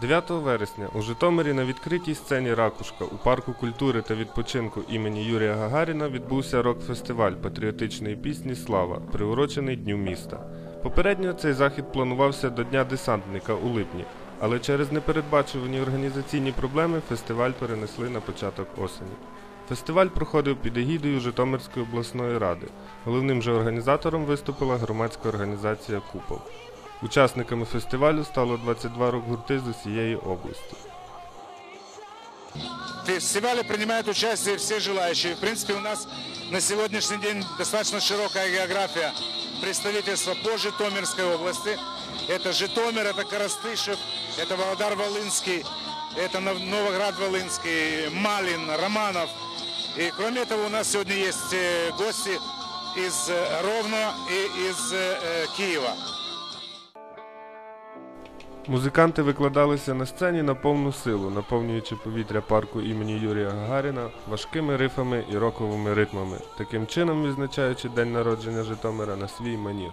9 вересня у Житомирі на відкритій сцені Ракушка у парку культури та відпочинку імені Юрія Гагаріна відбувся рок-фестиваль патріотичної пісні Слава, приурочений Дню міста. Попередньо цей захід планувався до Дня десантника у липні, але через непередбачувані організаційні проблеми фестиваль перенесли на початок осені. Фестиваль проходив під егідою Житомирської обласної ради. Головним же організатором виступила громадська організація Купол. Учасниками фестивалю стало 22 рок-гурти з усієї області. В фестивале принимают участие все желающие. В принципе, у нас на сегодняшний день достаточно широкая география представительства по Житомирской области. Это Житомир, это Коростышев, это Володар-Волынский, это Нов- Новоград-Волынский, Малин, Романов. И кроме этого у нас сегодня есть э, гости из э, Ровно и из э, Киева. Музиканти викладалися на сцені на повну силу, наповнюючи повітря парку імені Юрія Гагаріна важкими рифами і роковими ритмами, таким чином відзначаючи день народження Житомира на свій манір.